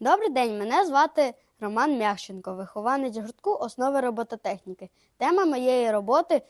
Добрий день, мене звати Роман Мяхченко, вихованець гуртку основи робототехніки. Тема моєї роботи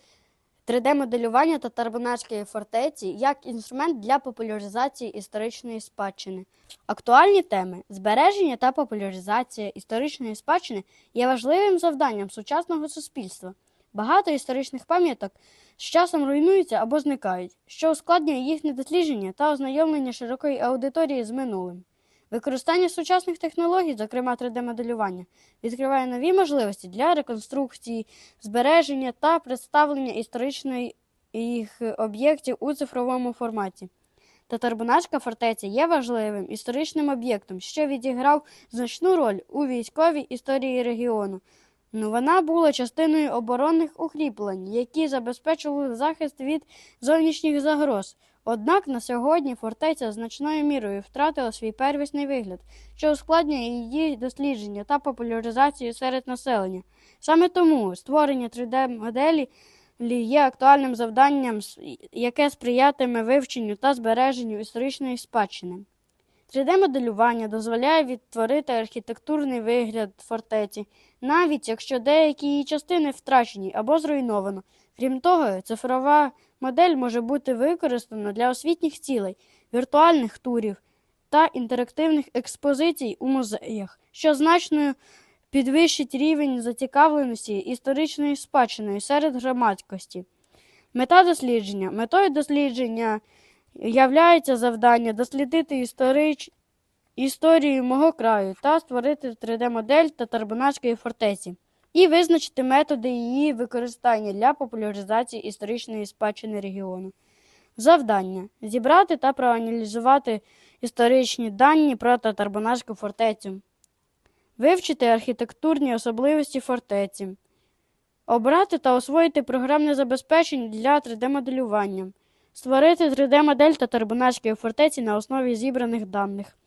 3D-моделювання та Тарбунарської фортеці як інструмент для популяризації історичної спадщини. Актуальні теми збереження та популяризація історичної спадщини є важливим завданням сучасного суспільства. Багато історичних пам'яток з часом руйнуються або зникають, що ускладнює їхнє дослідження та ознайомлення широкої аудиторії з минулим. Використання сучасних технологій, зокрема 3D-моделювання, відкриває нові можливості для реконструкції, збереження та представлення історичних об'єктів у цифровому форматі. Татарбунарська фортеця є важливим історичним об'єктом, що відіграв значну роль у військовій історії регіону. Ну, вона була частиною оборонних укріплень, які забезпечували захист від зовнішніх загроз. Однак на сьогодні фортеця значною мірою втратила свій первісний вигляд, що ускладнює її дослідження та популяризацію серед населення. Саме тому створення 3D-моделі є актуальним завданням, яке сприятиме вивченню та збереженню історичної спадщини. 3D-моделювання дозволяє відтворити архітектурний вигляд фортеці, навіть якщо деякі її частини втрачені або зруйновано. Крім того, цифрова модель може бути використана для освітніх цілей, віртуальних турів та інтерактивних експозицій у музеях, що значно підвищить рівень зацікавленості історичної спадщини серед громадськості. Мета дослідження. Метою дослідження являється завдання дослідити історич... історію мого краю та створити 3D-модель Татарбунарської фортеці і визначити методи її використання для популяризації історичної спадщини регіону. Завдання зібрати та проаналізувати історичні дані про Татарбунарську фортецю, вивчити архітектурні особливості фортеці, обрати та освоїти програмне забезпечення для 3D-моделювання, створити 3D-модель Татарбунарської фортеці на основі зібраних даних,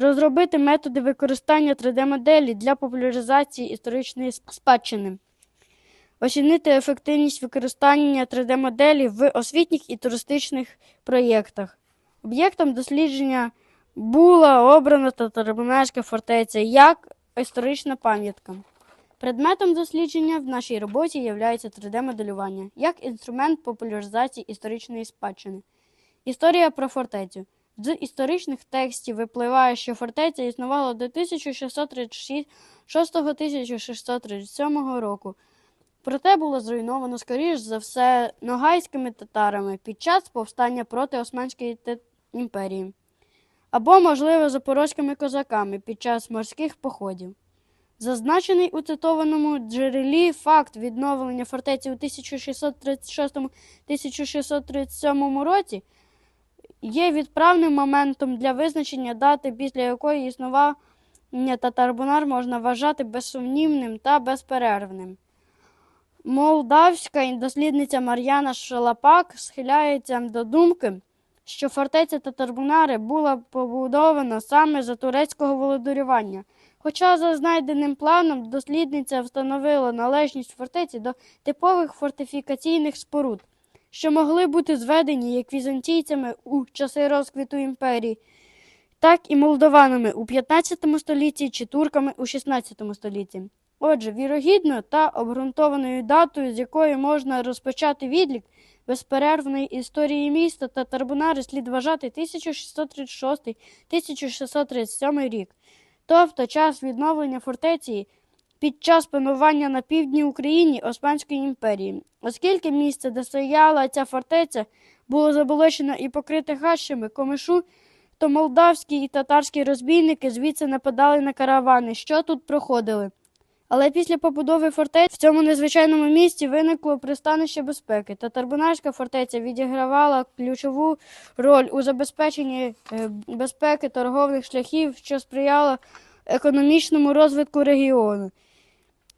розробити методи використання 3D-моделі для популяризації історичної спадщини, оцінити ефективність використання 3D-моделі в освітніх і туристичних проєктах. Об'єктом дослідження була обрана Татарбунарська фортеця як історична пам'ятка. Предметом дослідження в нашій роботі є 3D-моделювання як інструмент популяризації історичної спадщини. Історія про фортецю. З історичних текстів випливає, що фортеця існувала до 1636-1637 року. Проте було зруйновано, скоріш за все, ногайськими татарами під час повстання проти Османської імперії, або, можливо, запорозькими козаками під час морських походів. Зазначений у цитованому джерелі факт відновлення фортеці у 1636-1637 році є відправним моментом для визначення дати, після якої існування татарбунар можна вважати безсумнівним та безперервним. Молдавська дослідниця Мар'яна Шалапак схиляється до думки, що фортеця Татарбунари була побудована саме за турецького володарювання. Хоча за знайденим планом дослідниця встановила належність фортеці до типових фортифікаційних споруд, що могли бути зведені як візантійцями у часи розквіту імперії, так і молдованами у 15 столітті чи турками у 16 столітті. Отже, вірогідно та обґрунтованою датою, з якої можна розпочати відлік безперервної історії міста та Тарбунари слід вважати 1636-1637 рік, тобто час відновлення фортеці під час панування на півдні України Османської імперії. Оскільки місце, де стояла ця фортеця, було заболочено і покрите хащами комишу, то молдавські і татарські розбійники звідси нападали на каравани, що тут проходили. Але після побудови фортець в цьому незвичайному місці виникло пристанище безпеки. Татарбунарська фортеця відігравала ключову роль у забезпеченні е, безпеки торгових шляхів, що сприяло економічному розвитку регіону.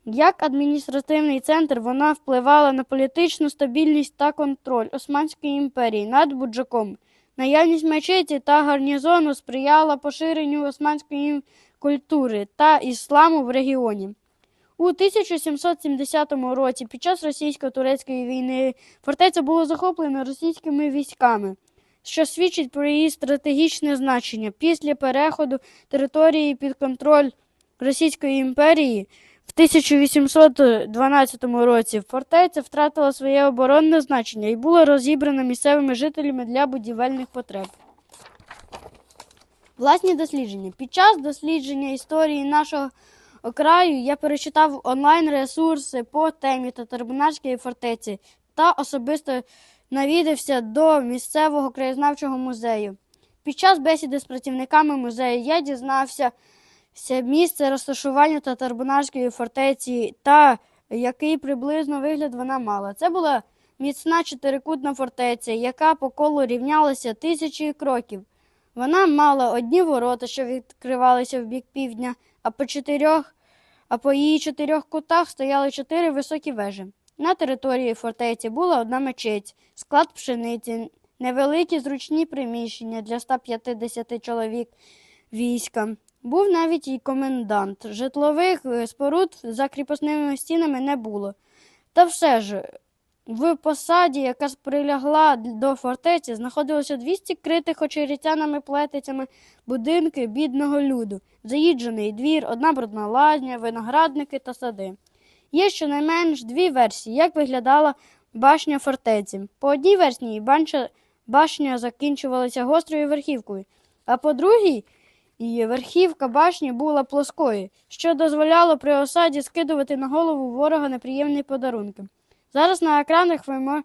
Як адміністративний центр вона впливала на політичну стабільність та контроль Османської імперії над Буджаком. Наявність мечеті та гарнізону сприяла поширенню османської культури та ісламу в регіоні. У 1770 році під час російсько-турецької війни фортеця було захоплено російськими військами. що свідчить про її стратегічне значення. Після переходу території під контроль Російської імперії в 1812 році фортеця втратила своє оборонне значення і була розібрана місцевими жителями для будівельних потреб. Власні дослідження. Під час дослідження історії нашого краю я перечитав онлайн-ресурси по темі Татарбунарської фортеці та особисто навідався до місцевого краєзнавчого музею. Під час бесіди з працівниками музею я дізнався ся місце розташування Татарбунарської фортеці та який приблизно вигляд вона мала. Це була міцна чотирикутна фортеця, яка по колу рівнялася тисячі кроків. Вона мала одні ворота, що відкривалися в бік півдня, а по чотирьох, а по її чотирьох кутах стояли чотири високі вежі. На території фортеці була одна мечеть, склад пшениці, невеликі зручні приміщення для 150 чоловік війська. Був навіть і комендант. Житлових е, споруд за кріпосними стінами не було. Та все ж, в посаді, яка прилягла до фортеці, знаходилося 200 критих очеретянами плетицями будинки бідного люду, заїджений двір, одна брудна лазня, виноградники та сади. Є щонайменш дві версії, як виглядала башня фортеці. По одній версії башня закінчувалася гострою верхівкою, а по другій її верхівка башні була плоскою, що дозволяло при осаді скидувати на голову ворога неприємні подарунки. Зараз на екранах ви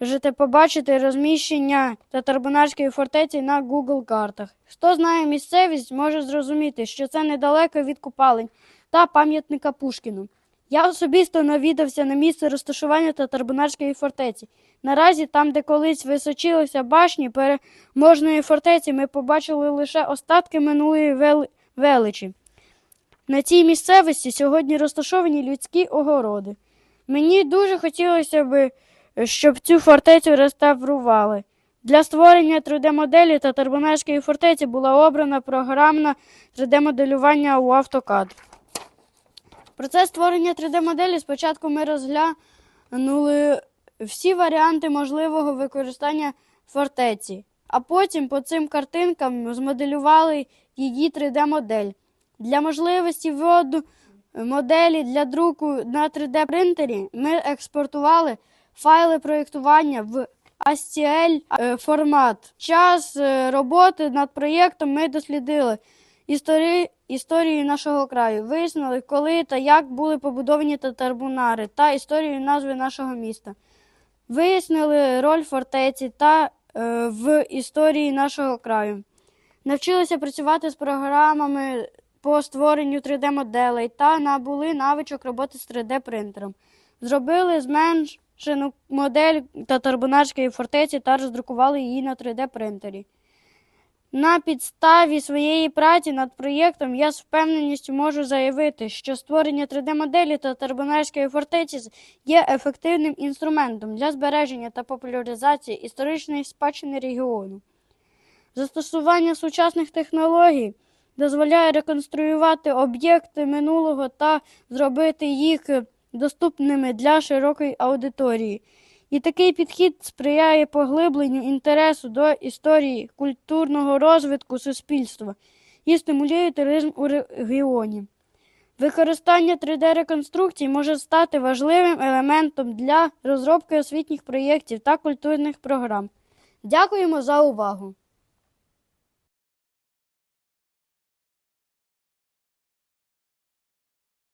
можете побачити розміщення Татарбунарської фортеці на Google картах. Хто знає місцевість, може зрозуміти, що це недалеко від купалень та пам'ятника Пушкіну. Я особисто навідався на місце розташування Татарбунарської фортеці. Наразі, там, де колись височилися башні переможної фортеці, ми побачили лише остатки минулої вели- величі. На цій місцевості сьогодні розташовані людські огороди. Мені дуже хотілося б, щоб цю фортецю реставрували. Для створення 3D-моделі Татарбунарської фортеці була обрана програмна 3D-моделювання у AutoCAD. Процес створення 3D-моделі спочатку ми розглянули всі варіанти можливого використання фортеці, а потім по цим картинкам змоделювали її 3D-модель. Для можливості вводу моделі для друку на 3D-принтері ми експортували файли проєктування в ASCII е, формат. Час е, роботи над проєктом ми дослідили історії, історію нашого краю, вияснили, коли та як були побудовані татарбунари та історію назви нашого міста. Вияснили роль фортеці та е, в історії нашого краю. Навчилися працювати з програмами по створенню 3D-моделей та набули навичок роботи з 3D-принтером. Зробили зменшену модель татарбунарської фортеці та роздрукували її на 3D-принтері. На підставі своєї праці над проєктом я з впевненістю можу заявити, що створення 3D-моделі та Татарбунарської фортеці є ефективним інструментом для збереження та популяризації історичної спадщини регіону. Застосування сучасних технологій дозволяє реконструювати об'єкти минулого та зробити їх доступними для широкої аудиторії. І такий підхід сприяє поглибленню інтересу до історії культурного розвитку суспільства і стимулює туризм у регіоні. Використання 3D-реконструкцій може стати важливим елементом для розробки освітніх проєктів та культурних програм. Дякуємо за увагу!